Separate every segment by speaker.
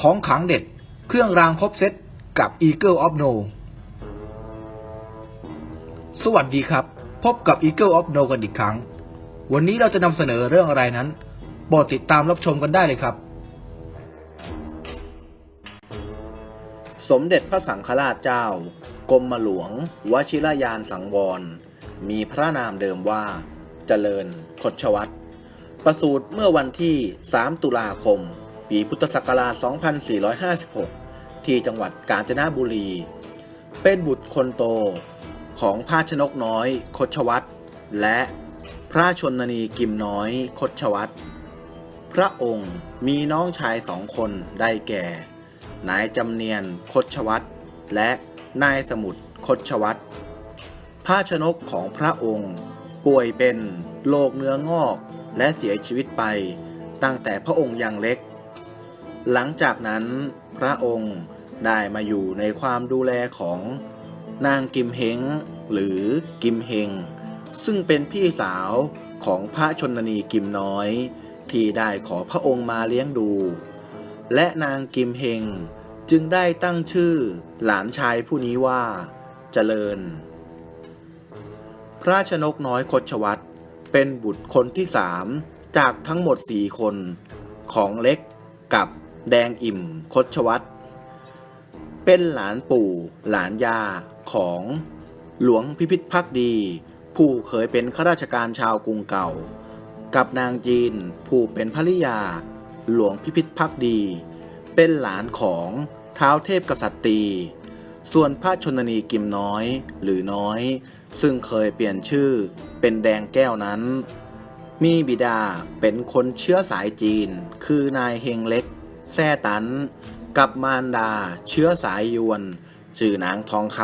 Speaker 1: ของขังเด็ด เครื่องรางครบเซตกับ Eagle of No สวัสดีครับ พบกับ Eagle of No กันอีกครั้ง วันนี้เราจะนำเสนอเรื่องอะไรนั้นโปรดติดตามรับชมกันได้เลยครับ
Speaker 2: สมเด็จพระสังฆราชเจ้า กรมหลวง วชิรยานสังวร มีพระนามเดิมว่า เจริญคดชวัตรประสูติเมื่อวันที่ 3 ตุลาคม ปีพุทธศักราช 2456 ที่จังหวัดกาญจนบุรี เป็นบุตรคนโตของพระชนกน้อยคดชวัตรและพระชนนีกิมน้อยคดชวัตรพระองค์มีน้องชายสองคนได้แก่ นายจำเนียนคดชวัตรและนายสมุทรคดชวัตรพระชนกของพระองค์ป่วยเป็นโรคเนื้องอกและเสียชีวิตไปตั้งแต่พระองค์ยังเล็ก หลังจากนั้นพระองค์ได้มาอยู่ในความดูแลของนางกิมเฮงหรือกิมเฮง ซึ่งเป็นพี่สาวของพระชนนีกิมน้อย ที่ได้ขอพระองค์มาเลี้ยงดู และนางกิมเฮงจึงได้ตั้งชื่อหลานชายผู้นี้ว่าเจริญ พระชนกน้อยคดชวัตรเป็นบุตรคนที่สามจากทั้งหมดสี่คนของเล็กกับ แดงอิ่มคดชวัตรเป็นหลานปู่หลานยาของหลวงพิพิธภักดี ผู้เคยเป็นข้าราชการชาวกรุงเก่า กับนางจีนผู้เป็นภริยา หลวงพิพิธภักดี เป็นหลานของเท้าเทพกษัตรี ส่วนพระชนนีกิมน้อยหรือน้อย ซึ่งเคยเปลี่ยนชื่อเป็นแดงแก้วนั้น มีบิดาเป็นคนเชื้อสายจีน คือนายเฮงเล็ก แซ่ตัน กับมารดา เชื้อสายยวนชื่อนางทองค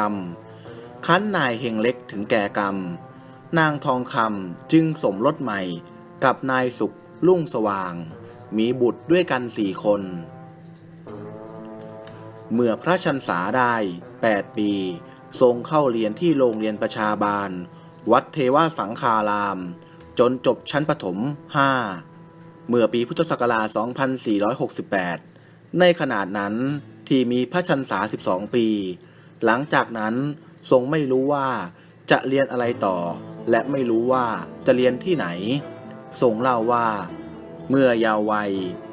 Speaker 2: ำคั้นนายเฮงเล็กถึงแก่กรรม นางทองคำจึงสมรสใหม่ กับนายสุขลุ่งสว่าง มีบุตรด้วยกันสี่คน เมื่อพระชันษาได้ 8 ปี ทรงเข้าเรียนที่โรงเรียนประชาบาล วัดเทวสังคาราม จนจบชั้นประถม 5 เมื่อปีพุทธศักราช 2468 ในขนาดนั้นที่มีพระชันษา 12 ปี หลังจากนั้นทรงไม่รู้ว่าจะเรียนอะไรต่อ และไม่รู้ว่าจะเรียนที่ไหน ทรงเล่าว่า เมื่อยาววัย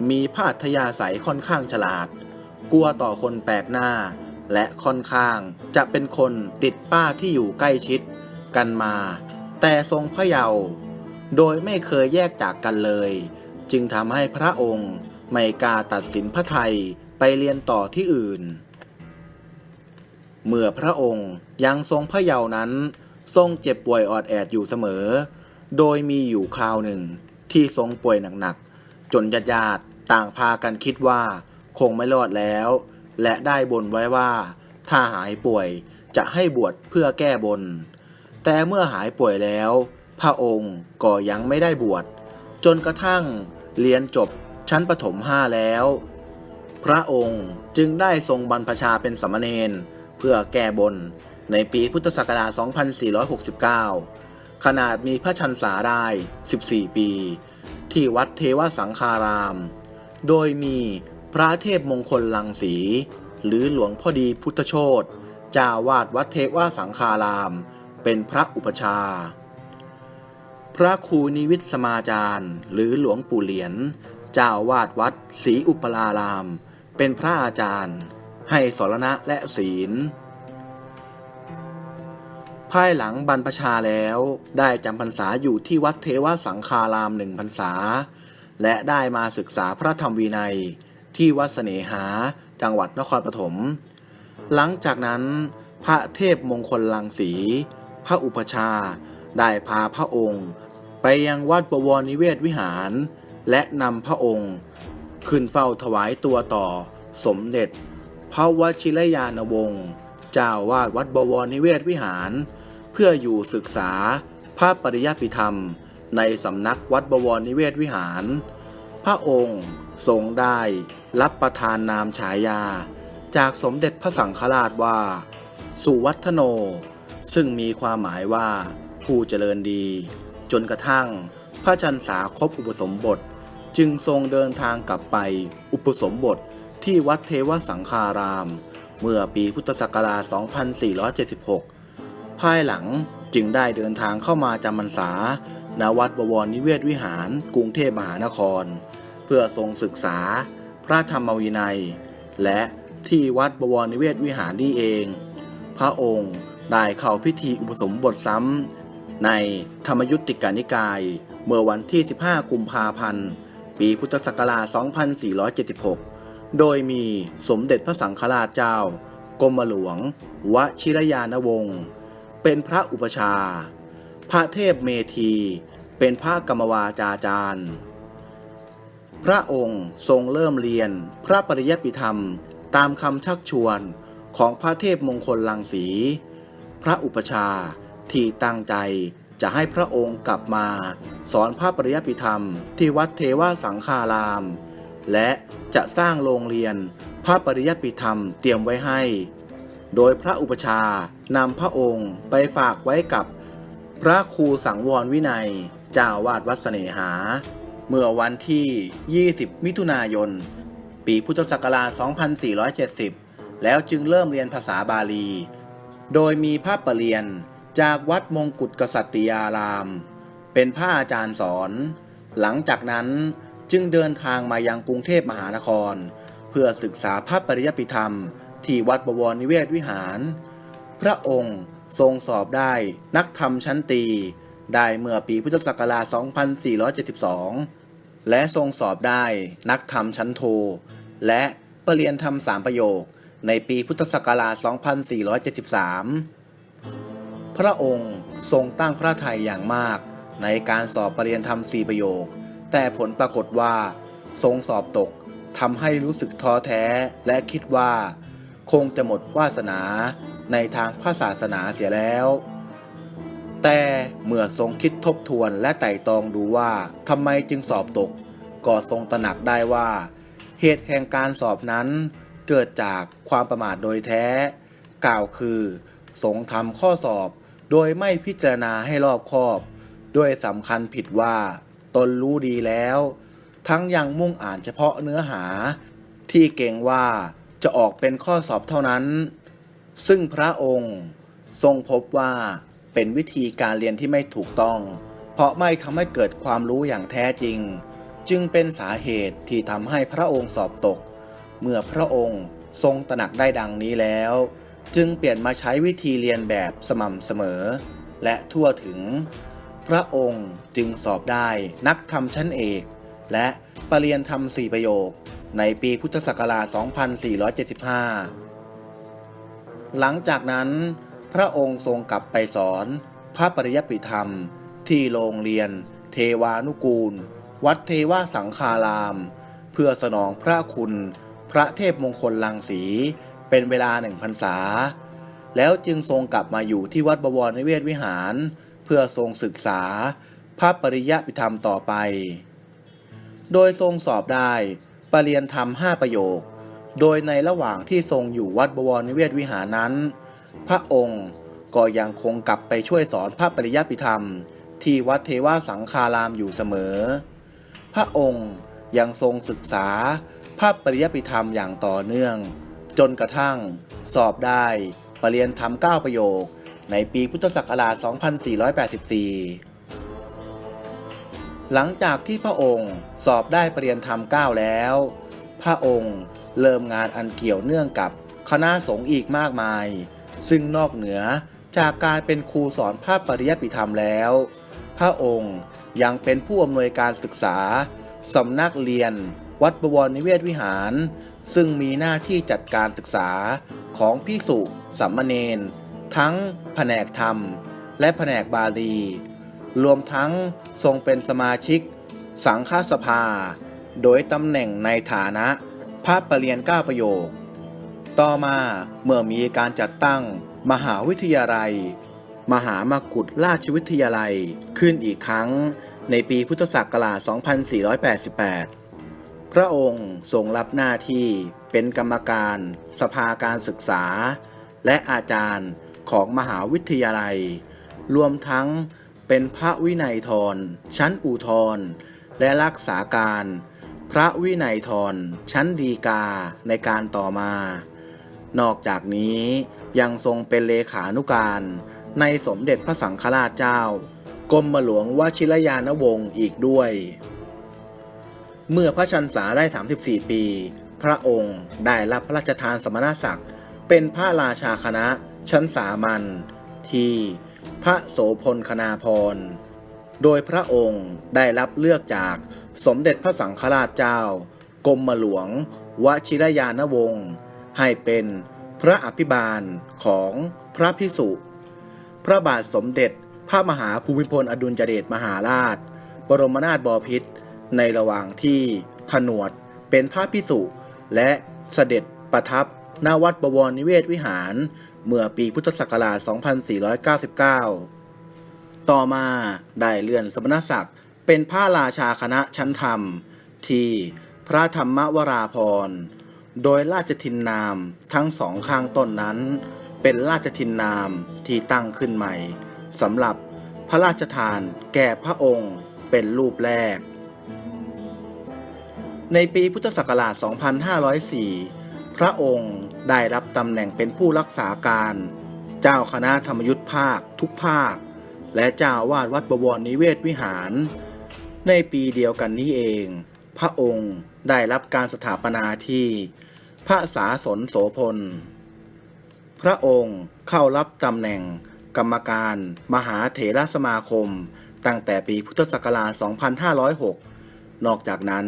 Speaker 2: มีพระอัธยาศัยค่อนข้างฉลาด กลัวต่อคนแปลกหน้า และค่อนข้างจะเป็นคนติดป้าที่อยู่ใกล้ชิด กันมา แต่ทรงพระเยาว์โดยไม่เคยแยกจากกันเลย จึงทำให้พระองค์ไม่กล้าตัดสินพระไทยไปเรียนต่อที่อื่น เมื่อพระองค์ยังทรงพระเยาว์นั้น ทรงเจ็บป่วยออดแอดอยู่เสมอ โดยมีอยู่คราวหนึ่งที่ทรงป่วยหนักๆ จนญาติญาติๆต่างพากันคิดว่าคงไม่รอดแล้ว และได้บนไว้ว่า ถ้าหายป่วยจะให้บวชเพื่อแก้บน แต่เมื่อหายป่วยแล้ว พระองค์ก็ยังไม่ได้บวช จนกระทั่งเรียนจบชั้นประถมห้าแล้ว พระองค์จึงได้ทรงบรรพชาเป็นสามเณรเพื่อแก้บนในปีพุทธศักราช 2469 ขนาดมีพระชันษาได้ 14 ปี ที่วัดเทวสังคาราม โดยมีพระเทพมงคลลังสี หรือหลวงพ่อดีพุทธโชตจ้าวาดวัดเทวสังคาราม เป็นพระอุปชา พระครูนิวิตสมาจารย์ หรือหลวงปู่เหรียญเจ้าวาดวัดศรีอุปราราม เป็นพระอาจารย์ ให้สรณะและศีล ภายหลังบรรพชาแล้วได้จำพรรษาอยู่ที่วัดเทวสังคารามหนึ่งพรรษา และได้มาศึกษาพระธรรมวินัย ที่วัดเสนหาจังหวัดนครปฐม หลังจากนั้น พระเทพมงคลลังสี พระอุปชาได้พาพระองค์ ไปยังวัดบวรนิเวศวิหาร และนำพระองค์ ขึ้นเฝ้าถวายตัวต่อ สมเด็จ พระวชิรยานวงศ์เจ้าวาดวัดบวรนิเวศวิหาร เพื่ออยู่ศึกษาพระปริยติธรรม ในสำนักวัดบวรนิเวศวิหาร พระองค์ทรงได้รับประทานนามฉายา จากสมเด็จพระสังฆราชว่า สุวัฒโน ซึ่งมีความหมายว่าผู้เจริญดี จนกระทั่งพระชันษาครบอุปสมบท จึงทรงเดินทางกลับไปอุปสมบทที่วัดเทวสังคาราม เมื่อปีพุทธศักราช 2476 ภายหลังจึงได้เดินทางเข้ามาจำพรรษาณวัดบวรนิเวศวิหารกรุงเทพมหานคร เพื่อทรงศึกษาพระธรรมวินัย และที่วัดบวรนิเวศวิหารนี่เอง พระองค์ได้เข้าพิธีอุปสมบทซ้ำ ในธรรมยุติกานิกาย เมื่อวันที่ 15 กุมภาพันธ์ ปีพุทธศักราช 2476 โดยมีสมเด็จพระสังฆราชเจ้า กรมหลวง วชิรยานวงศ์เป็นพระอุปชา พระเทพเมธี เป็นพระกรรมวาจาจารย์ พระองค์ทรงเริ่มเรียนพระปริยติธรรมตามคำชักชวนของพระเทพมงคลลังสี พระอุปชา ที่ตั้งใจจะให้พระองค์กลับมา สอนพระปริยติธรรม ที่วัดเทวสังฆาราม และจะสร้างโรงเรียนพระปริยติธรรมเตรียมไว้ให้ โดยพระอุปชานำพระองค์ไปฝากไว้กับพระครูสังวรวินัยเจ้าวาดวัดเสนหา เมื่อวันที่ 20 มิถุนายน ปีพุทธศักราช 2470 แล้วจึงเริ่มเรียนภาษาบาลี โดยมีพระประเรียน จากวัดมงกุฎกษัตริยาราม เป็นพระอาจารย์สอน หลังจากนั้นจึงเดินทางมายังกรุงเทพมหานคร เพื่อศึกษาพระปริยติธรรม ที่วัดบวรนิเวศวิหาร พระองค์ทรงสอบได้นักธรรมชั้นตี ได้เมื่อปีพุทธศักราช 2472 และทรงสอบได้นักธรรมชั้นโท และประรียนธรรมสามประโยคในปีพุทธศักราช 2473 พระองค์ทรงตั้งพระทัยอย่างมาก ในการสอบประเรียนธรรมสี่ประโยค แต่ผลปรากฏว่า ทรงสอบตกทำให้รู้สึกท้อแท้และคิดว่า คงจะหมดวาสนาในทางพระศาสนาเสียแล้ว แต่เมื่อทรงคิดทบทวนและไต่ตรองดูว่าทำไมจึงสอบตก ก็ทรงตระหนักได้ว่า เหตุแห่งการสอบนั้น เกิดจากความประมาทโดยแท้ กล่าวคือ ทรงทำข้อสอบ โดยไม่พิจารณาให้รอบคอบ ด้วยสำคัญผิดว่าตนรู้ดีแล้ว ทั้งยังมุ่งอ่านเฉพาะเนื้อหา ที่เก่งว่าจะออกเป็นข้อสอบเท่านั้น ซึ่งพระองค์ทรงพบว่าเป็นวิธีการเรียนที่ไม่ถูกต้อง เพราะไม่ทำให้เกิดความรู้อย่างแท้จริง จึงเป็นสาเหตุที่ทำให้พระองค์สอบตก เมื่อพระองค์ทรงตระหนักได้ดังนี้แล้ว จึงเปลี่ยนมาใช้วิธีเรียนแบบสม่ำเสมอ และทั่วถึง พระองค์จึงสอบได้นักธรรมชั้นเอก และปรริญญาธรรมสี่ประโยค ในปีพุทธศักราช 2475 หลังจากนั้น พระองค์ทรงกลับไปสอนพระปริยติธรรมที่โรงเรียน เทวานุกูล วัดเทวสังคาราม เพื่อสนองพระคุณ พระเทพมงคลลังสี เป็นเวลาหนึ่งพรรษา แล้วจึงทรงกลับมาอยู่ที่วัดบวรนิเวศวิหาร เพื่อทรงศึกษาพระปริยติธรรมต่อไป โดยทรงสอบได้ปรริยนธรรมห้าประโยค โดยในระหว่างที่ทรงอยู่วัดบวรนิเวศวิหารนั้น พระองค์ก็ยังคงกลับไปช่วยสอนพระปริยติธรรม ที่วัดเทวสังคารามอยู่เสมอ พระองค์ยังทรงศึกษาพระปริยติธรรมอย่างต่อเนื่อง จนกระทั่ง สอบได้ปรริยนธรรม9ประโยค ในปีพุทธศักราช 2484 หลังจากที่พระองค์สอบได้ปรริญญาธรรม9แล้ว พระองค์เริ่มงานอันเกี่ยวเนื่องกับคณะสงฆ์อีกมากมาย ซึ่งนอกเหนือจากการเป็นครูสอนพระปริยติธรรมแล้ว พระองค์ยังเป็นผู้อำนวยการศึกษาสำนักเรียน วัดบวรนิเวศวิหาร ซึ่งมีหน้าที่จัดการศึกษาของพิสุสัมมเนน ทั้งแผนกธรรม และแผนกบาลี รวมทั้งทรงเป็นสมาชิก สังฆสภา โดยตำแหน่งในฐานะพระประเรียนก้าประโยค ต่อมาเมื่อมีการจัดตั้ง มหาวิทยาลัย มหามกุฏราชวิทยาลัยขึ้นอีกครั้งในปีพุทธศักราช 2488 พระองค์ทรงรับหน้าที่เป็นกรรมการ สภาการศึกษา และอาจารย์ของมหาวิทยาลัย รวมทั้งเป็นพระวินัยทร ชั้นอุทธรและรักษาการ พระวินัยทร ชั้นดีกาในการต่อมา นอกจากนี้ยังทรงเป็นเลขานุการในสมเด็จพระสังฆราชเจ้ากรมหลวงวชิรยานวงศ์อีกด้วย เมื่อพระชันษาได้ 34 ปี พระองค์ได้รับพระราชทานสมณศักดิ์เป็นพระราชาคณะชั้นสามัญที่พระโสพลคณาพร โดยพระองค์ได้รับเลือกจากสมเด็จพระสังฆราชเจ้ากรมหลวง วชิรยานวงศ์ให้เป็นพระอภิบาลของพระพิสุ พระบาทสมเด็จพระมหาภูมิพลอดุลยเดชมหาราช บรมนาถบพิตร ในระหว่างที่ผนวดเป็นพระพิสุและเสด็จประทับณวัดบวรนิเวศวิหาร เมื่อปีพุทธศักราช 2499 ต่อมาได้เลื่อนสมณศักดิ์เป็นพระราชาคณะชั้นธรรม ที่พระธรรมวราพร โดยราชทินนามทั้งสองข้างต้นนั้น เป็นราชทินนามที่ตั้งขึ้นใหม่สำหรับพระราชทานแก่พระองค์เป็นรูปแรก ในปีพุทธศักราช 2504 พระองค์ได้รับตำแหน่งเป็นผู้รักษาการ เจ้าคณะธรรมยุทธภาคทุกภาค และเจ้าวาดวัดบวรนิเวศวิหาร ในปีเดียวกันนี้เอง พระองค์ได้รับการสถาปนาที่ พระสาสนโสพล พระองค์เข้ารับตำแหน่งกรรมการมหาเถรสมาคม ตั้งแต่ปีพุทธศักราช 2506 นอกจากนั้น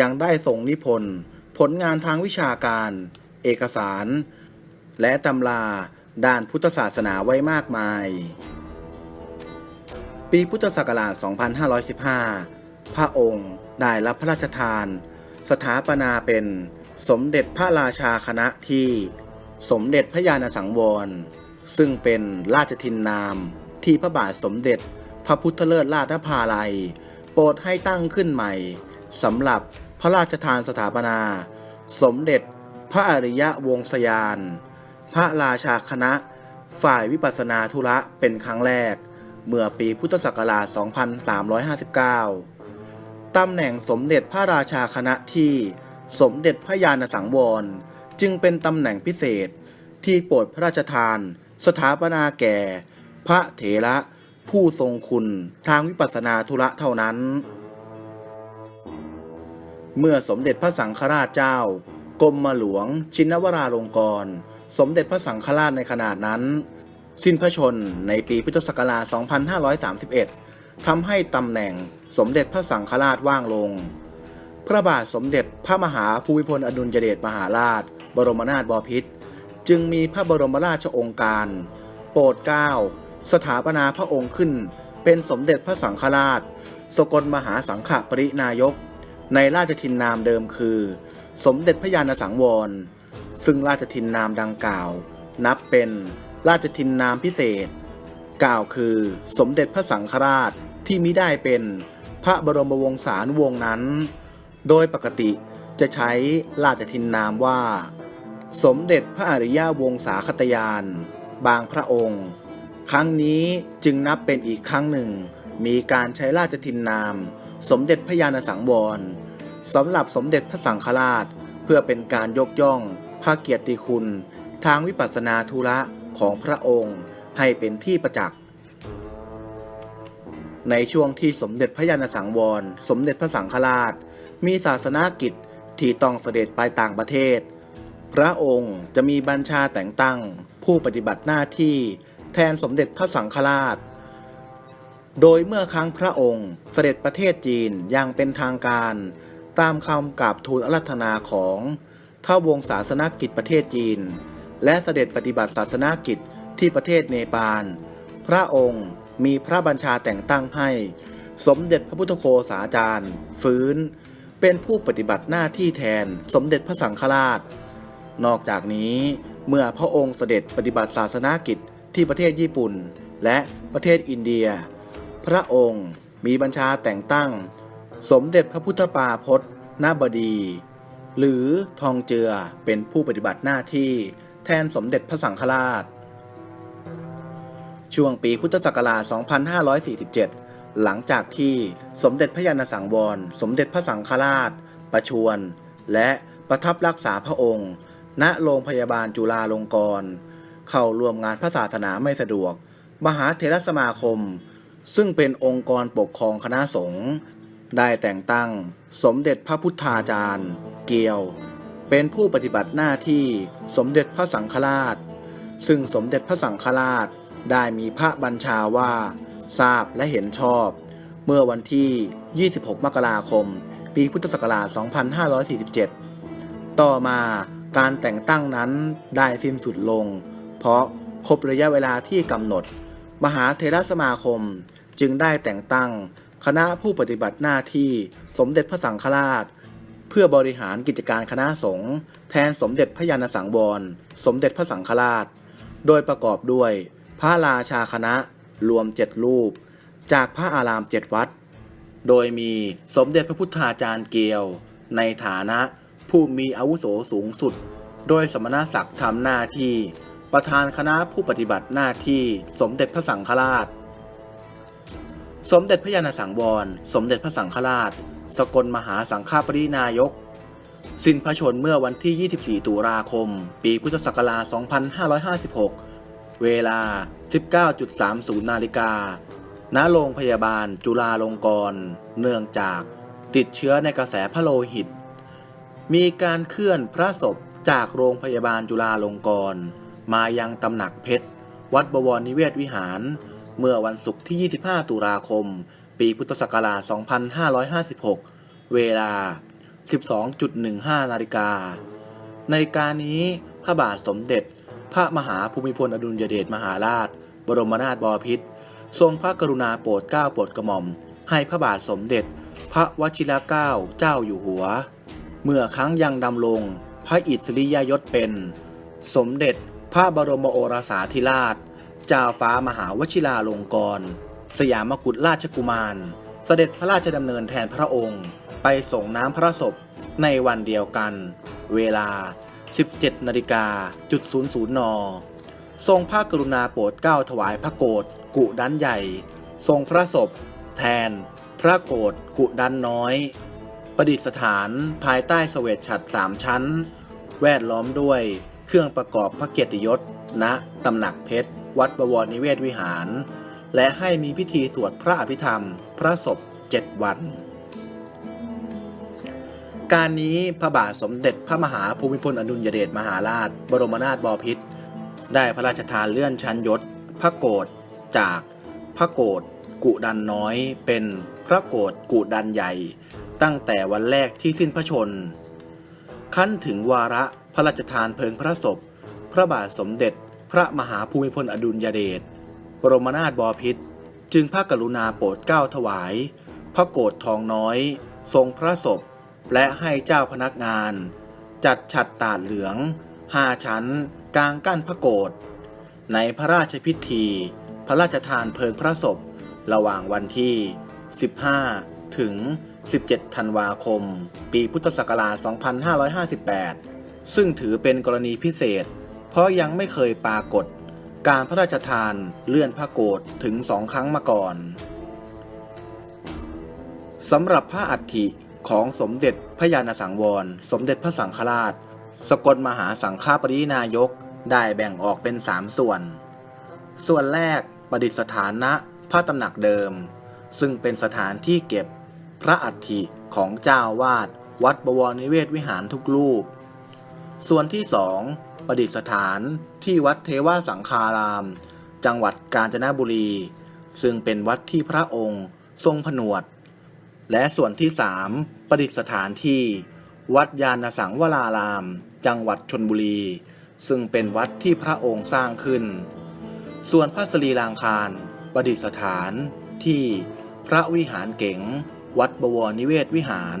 Speaker 2: ยังได้ส่งนิพนธ์ผลงานทางวิชาการ เอกสาร และตำราด้านพุทธศาสนาไว้มากมาย ปีพุทธศักราช 2515 พระองค์ได้รับพระราชทาน สถาปนาเป็นสมเด็จพระราชาคณะที่ สมเด็จพระญาณสังวร ซึ่งเป็นราชทินนามที่พระบาทสมเด็จ พระพุทธเลิศราชนภาลัย โปรดให้ตั้งขึ้นใหม่ สำหรับพระราชทานสถาปนา สมเด็จพระอริยะวงศยาน พระราชาคณะ ฝ่ายวิปัสนาธุระเป็นครั้งแรก เมื่อปีพุทธศักราช 2359 ตำแหน่งสมเด็จพระราชาคณะที่สมเด็จพระญาณสังวร จึงเป็นตำแหน่งพิเศษที่โปรดพระราชทาน สถาปนาแก่ พระเถระผู้ทรงคุณทางวิปัสสนาธุระเท่านั้น เมื่อสมเด็จพระสังฆราชเจ้ากรมหลวง ชินวราลงกร สมเด็จพระสังฆราชในขนาดนั้น สิ้นพระชนในปีพุทธศักราช 2531 ทำให้ตำแหน่งสมเด็จพระสังฆราชว่างลง พระบาทสมเด็จพระมหาภูมิพลอดุลยเดชมหาราช บรมนาถบพิตรจึงมีพระบรมราชโองค์การ โปรดเกล้าสถาปนาพระองค์ขึ้น เป็นสมเด็จพระสังฆราช สกลมหาสังฆปรินายก ในราชทินนามเดิมคือ สมเด็จพระญาณสังวร ซึ่งราชทินนามดังกล่าว นับเป็นราชทินนามพิเศษ กล่าวคือสมเด็จพระสังฆราชที่มิได้เป็นพระบรมวงศานุวงศ์นั้น โดยปกติจะใช้ราชทินนามว่า สมเด็จพระอริยวงศาคตยาน บางพระองค์ ครั้งนี้จึงนับเป็นอีกครั้งหนึ่ง มีการใช้ราชทินนาม สมเด็จพระญาณสังวร สำหรับสมเด็จพระสังฆราช เพื่อเป็นการยกย่อง พระเกียรติคุณ ทางวิปัสสนาธุระของพระองค์ให้เป็นที่ประจักษ์ในช่วงที่สมเด็จพระญาณสังวร สมเด็จพระสังฆราช มีศาสนากิจที่ต้องเสด็จไปต่างประเทศ พระองค์จะมีบัญชาแต่งตั้ง ผู้ปฏิบัติหน้าที่แทนสมเด็จพระสังฆราช โดยเมื่อครั้งพระองค์เสด็จประเทศจีนอย่างเป็นทางการ ตามคำกราบทูลอารัธนาของท้าวงศาสนกิจประเทศจีน และเสด็จปฏิบัติศาสนกิจที่ประเทศเนปาล พระองค์มีพระบัญชาแต่งตั้งให้ สมเด็จพระพุทธโฆษาจารย์ ฟื้น เป็นผู้ปฏิบัติหน้าที่แทนสมเด็จพระสังฆราช นอกจากนี้เมื่อพระองค์เสด็จปฏิบัติศาสนากิจที่ประเทศญี่ปุ่น และประเทศอินเดีย พระองค์มีบัญชาแต่งตั้ง สมเด็จพระพุทธปาพจน์นาบดี หรือทองเจือเป็นผู้ปฏิบัติหน้าที่แทนสมเด็จพระสังฆราช ช่วงปีพุทธศักราช 2547 หลังจากที่สมเด็จพระยาณสังวร สมเด็จพระสังฆราช ประชวร และประทับรักษาพระองค์ ณโรงพยาบาลจุฬาลงกรณ์เข้าร่วมงานพระศาสนาไม่สะดวก มหาเถรสมาคม ซึ่งเป็นองค์กรปกครองคณะสงฆ์ ได้แต่งตั้งสมเด็จพระพุทธาจารย์ เกียว เป็นผู้ปฏิบัติหน้าที่สมเด็จพระสังฆราช ซึ่งสมเด็จพระสังฆราชได้มีพระบัญชาว่า ทราบและเห็นชอบ เมื่อวันที่ 26 มกราคม ปีพุทธศักราช 2547 ต่อมาการแต่งตั้งนั้นได้สิ้นสุดลง เพราะครบระยะเวลาที่กำหนด มหาเทรสมาคมจึงได้แต่งตั้ง คณะผู้ปฏิบัติหน้าที่สมเด็จพระสังฆราช เพื่อบริหารกิจการคณะสงฆ์แทนสมเด็จพระยาณสังวร สมเด็จพระสังฆราช โดยประกอบด้วย พระราชาคณะรวมเจ็ดรูป จากพระอารามเจ็ดวัด โดยมีสมเด็จพระพุทธาจารย์เกียว ในฐานะผู้มีอาวุโสสูงสุด โดยสมณศักดิ์ทำหน้าที่ ประธานคณะผู้ปฏิบัติหน้าที่สมเด็จพระสังฆราช สมเด็จพระยาณสังวร สมเด็จพระสังฆราช สกลมหาสังฆปรินายก สิ้นพระชนเมื่อวันที่ 24 ตุลาคม ปีพุทธศักราช 2556 เวลา 19.30 นาฬิกา ณ โรงพยาบาลจุฬาลงกรณ์ เนื่องจากติดเชื้อในกระแสพระโลหิต มีการเคลื่อนพระศพจากโรงพยาบาลจุฬาลงกรณ์ มายังตำหนักเพชร วัดบวรนิเวศวิหาร เมื่อวันศุกร์ที่ 25 ตุลาคม ปีพุทธศักราช 2556 เวลา 12.15 นาฬิกา ในการนี้พระบาทสมเด็จ พระมหาภูมิพลอดุลยเดชมหาราช บรมนาถบพิตรทรงพระกรุณาโปรดเกล้าโปรดกระหม่อม ให้พระบาทสมเด็จ พระวชิรเกล้าเจ้าอยู่หัว เมื่อครั้งยังดำรงพระอิสริยยศเป็น สมเด็จพระบรมโอรสาธิราช เจ้าฟ้ามหาวชิราลงกรณ์สยามกุฎราชกุมาร เสด็จพระราชดำเนินแทนพระองค์ ไปส่งน้ำพระศพในวันเดียวกัน เวลา 17นาฬิกาจุด00น ทรงพระกรุณาโปรดเกล้าถวายพระโกรธกุดันใหญ่ ทรงพระศพ แทน พระโกรธกุดันน้อย ประดิษฐานภายใต้เสวตฉัตรสามชั้น แวดล้อมด้วยเครื่องประกอบพระเกียรติยศณตำหนักเพชร วัดบวรนิเวศวิหาร และให้มีพิธีสวดพระอภิธรรม พระศพเจ็ดวัน การนี้พระบาทสมเด็จพระมหาภูมิพลอดุลยเดชมหาราช บรมนาถบพิตรได้พระราชทานเลื่อนชั้นยศ พระโกรธจากพระโกรธกุดันน้อยเป็นพระโกรธกุดันใหญ่ ตั้งแต่วันแรกที่สิ้นพระชน ขั้นถึงวาระพระราชทานเพลิงพระศพ พระบาทสมเด็จ พระมหาภูมิพลอดุลยเดชบรมนาถบพิตรจึงพระกรุณาโปรดเกล้าถวาย พระโกรธทองน้อย ทรงพระศพ และให้เจ้าพนักงาน จัดฉัดตาดเหลืองห้าชั้น กลางกั้นพระโกรธในพระราชพิธี พระราชทานเพลิงพระศพ ระหว่างวันที่ 15 ถึง 17 ธันวาคม ปีพุทธศักราช 2558 ซึ่งถือเป็นกรณีพิเศษ เพราะยังไม่เคยปรากฏ การพระราชทานเลื่อนพระโกรธถึงสองครั้งมาก่อนสำหรับพระอัฐิของสมเด็จพระยาณสังวร สมเด็จพระสังฆราช สกลมหาสังฆปรินายกได้แบ่งออกเป็นสามส่วน ส่วนแรกประดิษฐานณพระตำหนักเดิม ซึ่งเป็นสถานที่เก็บพระอัฐิของเจ้าวาด วัดบวรนิเวศวิหารทุกรูป ส่วนที่สอง ประดิษฐานที่วัดเทวสังคาราม จังหวัดกาญจนบุรี ซึ่งเป็นวัดที่พระองค์ทรงผนวด และส่วนที่สามประดิษฐานที่วัดยานสังวราราม จังหวัดชนบุรี ซึ่งเป็นวัดที่พระองค์สร้างขึ้น ส่วนพระสรีรางคารประดิษฐานที่พระวิหารเก๋ง วัดบวรนิเวศวิหาร